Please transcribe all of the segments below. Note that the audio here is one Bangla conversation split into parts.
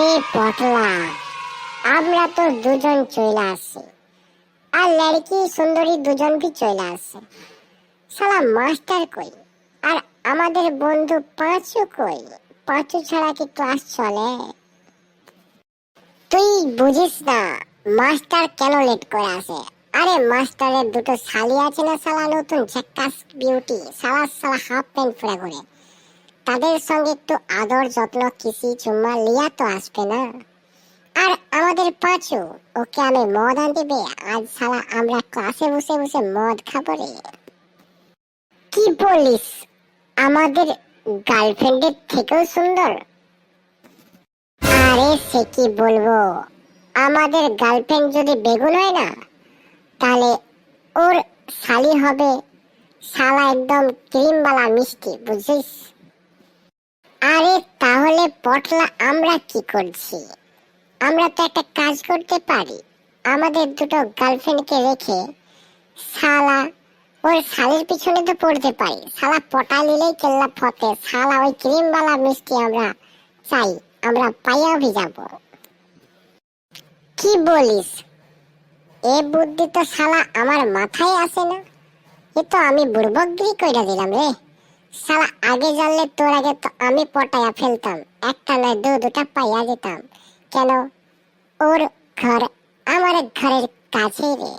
আরে পটলা আমরা তো দুজন চলে আসছি আর লড়কি সুন্দরী দুজন ভি চলে সালা মাস্টার কই? আর আমাদের বন্ধু পাঁচু কই? পাঁচু ছাড়া কি ক্লাস চলে? তুই বুঝিস না, মাস্টার কেন লেট করে আসে? আরে মাস্টারের দুটো শালি আছে না সালা নতুন ঝাক্কাস বিউটি সালা সালা হাফ প্যান্ট পরে ঘুরে। তাদের সঙ্গে একটু আদর যত্ন, কিসি চুম্মা লিয়া তো আসবে না। আর আমাদের পাঁচু, ওকে আমি মদ আনতে দেবে, আজ সালা আমরা ক্লাসে বসে বসে মদ খাব রে। কি বলিস? আমাদের গার্লফ্রেন্ডের থেকেও সুন্দর। আরে সে কি বলব? আমাদের গার্লফ্রেন্ড যদি বেগুন হয় না, তাহলে ওর শালি হবে শালা একদম ক্রিমওয়ালা মিষ্টি, বুঝছিস? আরে তাহলে পটলা আমরা কি করছি? আমরা তো একটা কাজ করতে পারি। আমাদের দুটো গার্লফ্রেন্ডকে রেখে শালা, ওর শালির পিছনে তো পড়তে পারি। শালা পটা নিলেই কেল্লা ফতে, শালা ওই ক্রিমওয়ালা মিষ্টি আমরা চাই, আমরা পাইয়া যাব। কি বলিস? এ বুদ্ধি তো শালা আমার মাথায় আসে না। এ তো আমি বুড়বকগিরি কইরা দিলাম রে। শালা, আগে জানলে তোর আগে তো আমি পটায়া ফেলতাম। একটা নয়, দু, দুটা পাইয়া যেতাম। কেন? ওর ঘর আমার ঘরের কাছে রে।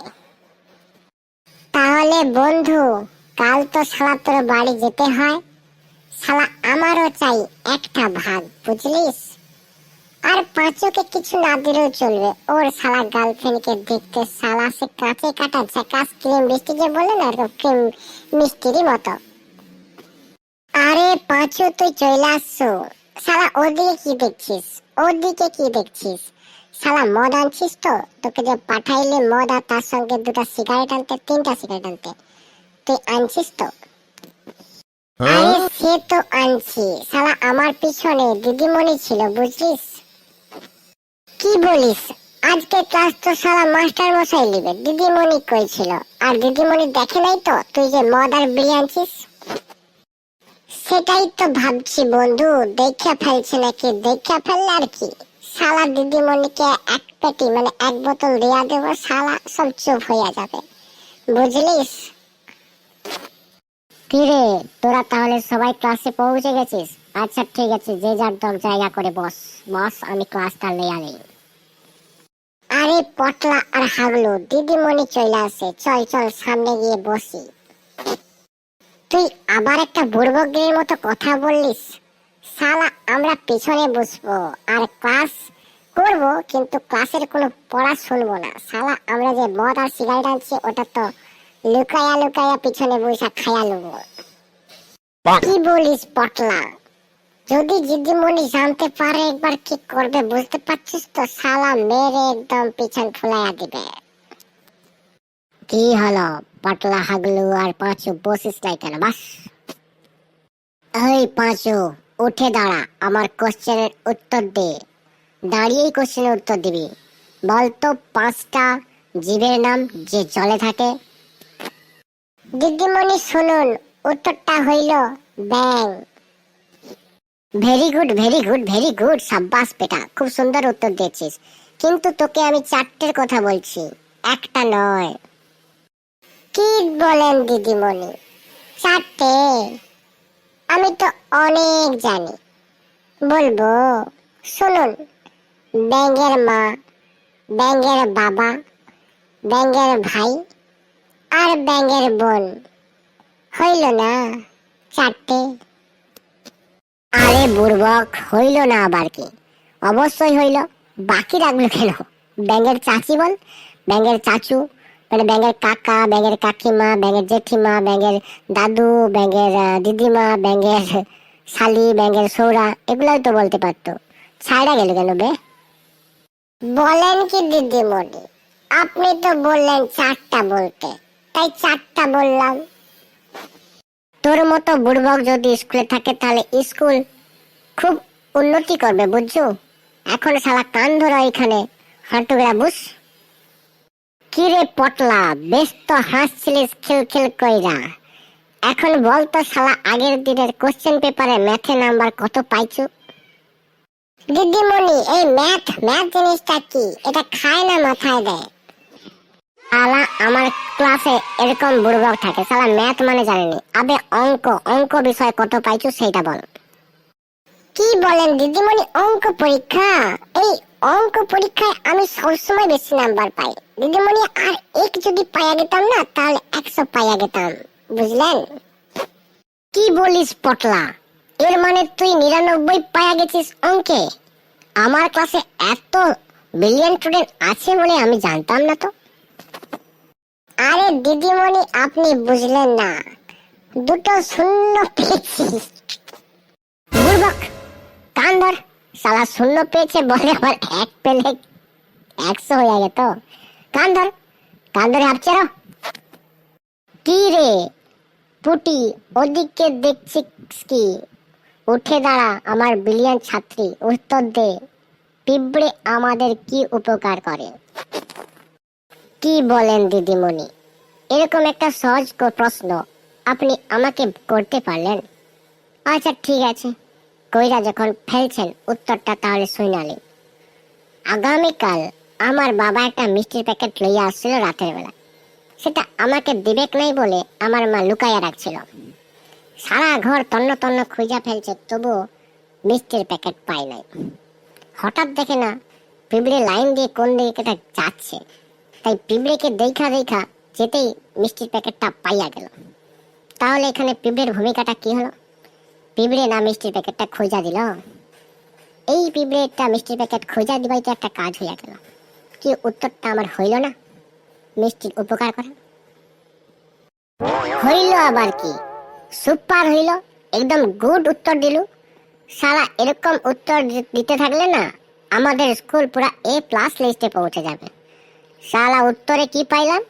তাহলে বন্ধু, কাল তো শালা তোর বাড়ি যেতে হয়। শালা, আমারও চাই একটা ভাগ, বুঝলিস? আর পাঁচকে কিছু না দিলেও চলবে। ওর শালা গার্লফ্রেন্ডকে দেখতে শালা সে কাঁচে কাটা ঝাকাস, ক্রিম মিষ্টি যে বলে না ক্রিম মিষ্টিরই মতো। আরে পাঁচু তুই চলে আসছো। শালা ওদিকে কি দেখছিস? ওদিকে কি দেখছিস? শালা মদ আনছিস তো? তোকে যে পাঠাইলে মদ আর তার সঙ্গে দুটা সিগারেট আনতে তিনটা সিগারেট আনতে। তুই আনছিস তো? আরে সে তো আনছি। শালা আমার পিছনে দিদিমণি ছিল বুঝলিস? কি বলিস? আজকে ক্লাস তো শালা মাস্টার মশাই নিবে। দিদিমণি কইছিল আর দিদিমণি দেখে নাই তো? তুই যে মদ আর বিড়ি আনছিস? সেটাই তো ভাবছি বন্ধু। দেখে ফেলছে নাকি? দেখে ফেললে আর কি? শালা দিদিমণিকে এক পেটি মানে এক বোতল দেয়া দেবো, শালা সব চুপ হইয়া যাবে। বুঝলিস? কিরে, তোরা তাহলে সবাই ক্লাসে পৌঁছে গেছিস? আচ্ছা ঠিক আছে, যে যার দম জায়গা করে বস। বস, আমি ক্লাসটা লইয়া নেই। আরে পটলা আর হাগলু দিদিমণি চলে আসে। চল চল, সামনে গিয়ে বসি। তুই আবার একটা বুড়বগিরির মতো কথা বললিস? শালা আমরা পেছনে বসবো আর ক্লাস করব কিন্তু ক্লাসের কোনো পড়া শুনব না। শালা আমরা যে মদ আর সিগারেট আনছি ওটা তো লুকায়া লুকায়া পিছনে বসে খায়া নেব কি বলিস পটলা? যদি দিদিমণি জানতে পারে একবার কি করবে বুঝতে পারছিস তো? শালা মেরে একদম পিছন ফুলাইয়া দিবে। কি হলো? পাতলা হাগলু আর পাঁচু বসিস নাই কেন, বাস? এই পাঁচু, উঠে দাঁড়া, আমার কোশ্চেনের উত্তর দে। দাঁড়িয়েই কোশ্চেনের উত্তর দিবি। বলতো পাঁচটা জীবের নাম যে জলে থাকে। দিদিমণি, শুনুন, উত্তরটা হইল ব্যাং। Very good very good very good সাব্বাস বেটা, খুব সুন্দর উত্তর দিয়েছিস। কিন্তু তোকে আমি চারটের কথা বলছি, একটা নয়। কি বলেন দিদিমণি। চারটে। আমি তো অনেক জানি। বলব, শুনুন ব্যাঙ্গের মা ব্যাঙ্গের বাবা ব্যাঙ্গের ভাই আর ব্যাঙ্গের বোন। হইল না চারটে। আরে বুড়বক, হইল না আবার কি? অবশ্যই হইল। বাকি রাখল কেন? ব্যাঙ্গের চাচি বল ব্যাঙ্গের চাচু মানে ব্যাঙের কাকা ব্যাঙের কাকিমা ব্যাঙের জেঠিমা ব্যাঙের দাদু ব্যাঙের দিদিমা ব্যাঙের শালি ব্যাঙের সৌরা এগুলোই তো বলতে পারতো। ছাইড়া গেল কেন বে? বলেন কি দিদিমণি আপনি তো বললেন চারটা বলতে তাই চারটা বললাম। তোর মতো বুড়বক যদি স্কুলে থাকে তাহলে স্কুল খুব উন্নতি করবে বুঝছ? এখন শালা কান ধরা এখানে হাঁটুগড়া বুঝ। কিরে পটলা বেশ তো হাসছিলিস খিলখিল কইরা। এখন বল তো শালা আগের দিনের কোশ্চেন পেপারে ম্যাথে নাম্বার কত পাইছু? দিদিমণি, এই ম্যাথ ম্যাথ জিনিসটা কি? এটা খায় না মাথায় দেয়। সালা আমার ক্লাসে এরকম বুড়বক থাকে সালা ম্যাথ মানে জানেনি। আবে অঙ্ক অঙ্ক বিষয় কত পাইছো সেইটা বল। কি বলেন দিদিমণি, অঙ্ক পরীক্ষা? এই অঙ্ক পরীক্ষায় আমি সবসময় বেশি নাম্বার পাই। দিদিমণি, আর এক যদি পাইয়া গেতাম না, তাহলে একশো পাইয়া গেতাম বুঝলেন? কি বলিস পটলা? এর মানে তুই নিরানব্বই পাইয়া গেছিস অঙ্কে? আমার ক্লাসে এত বিলিয়ন স্টুডেন্ট আছে বলে আমি জানতাম না তো। আরে দিদিমণি, আপনি বুঝলেন না। দুটো শূন্য পেয়েছি কান ধর। সালা শূন্য পেয়েছে বলে আবার এক পেলে একশো হয়ে যেত কান ধর কান ধরে হাঁপছে কি রে? পুটি, ওদিকে দেখছিস কি? উঠে দাঁড়া, আমার বিলিয়ন ছাত্রী, উত্তর দে। পিঁপড়ে আমাদের কি উপকার করে? কি বলেন দিদিমণি? এরকম একটা সহজ প্রশ্ন আপনি আমাকে করতে পারলেন? আচ্ছা ঠিক আছে। কইরা যখন ফেলছেন উত্তরটা তাহলে শুনালি আগামীকাল আমার বাবা একটা মিষ্টির প্যাকেট লইয়া আসছিল রাতের বেলা। সেটা আমাকে দিবেক নাই বলে আমার মা লুকাইয়া রাখছিল। সারা ঘর তন্ন তন্ন খুঁজা ফেলছে তবুও মিষ্টির প্যাকেট পাই নাই। হঠাৎ দেখে না পিঁপড়ে লাইন দিয়ে কোন দিকে যাচ্ছে। তাই পিঁপড়েকে দেখা দেখা যেতেই মিষ্টির প্যাকেটটা পাইয়া গেল। তাহলে এখানে পিঁপড়ের ভূমিকাটা কি হলো? পিঁপড়ে না মিষ্টির প্যাকেটটা খোঁজা দিল? এই পিঁপড়েটা মিষ্টির প্যাকেট খোঁজা দিবাই তো একটা কাজ হইয়া গেল। কি উত্তরটা আমার হইল না? মিষ্টির উপকার করা। হইল আবার কি? সুপার হইল, একদম গুড উত্তর দিল। সারা এরকম উত্তর দিতে থাকলে না, আমাদের স্কুল পুরা এ প্লাস লিস্টে পৌঁছে যাবে। সালা উত্তরে কি পাইলাম?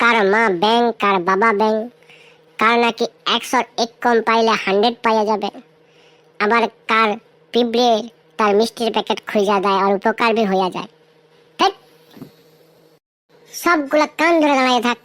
কার মা ব্যাং, কার বাবা ব্যাং। কার নাকি একশোর এক কম পাইলে হান্ড্রেড পাইয়া যাবে? আবার কার পিঁপড়ে তার মিষ্টির প্যাকেট খুঁজা যায় আর উপকার বি হইয়া যায়। ধ্যাৎ। সবগুলা কান ধরে দাঁড়িয়ে থাক।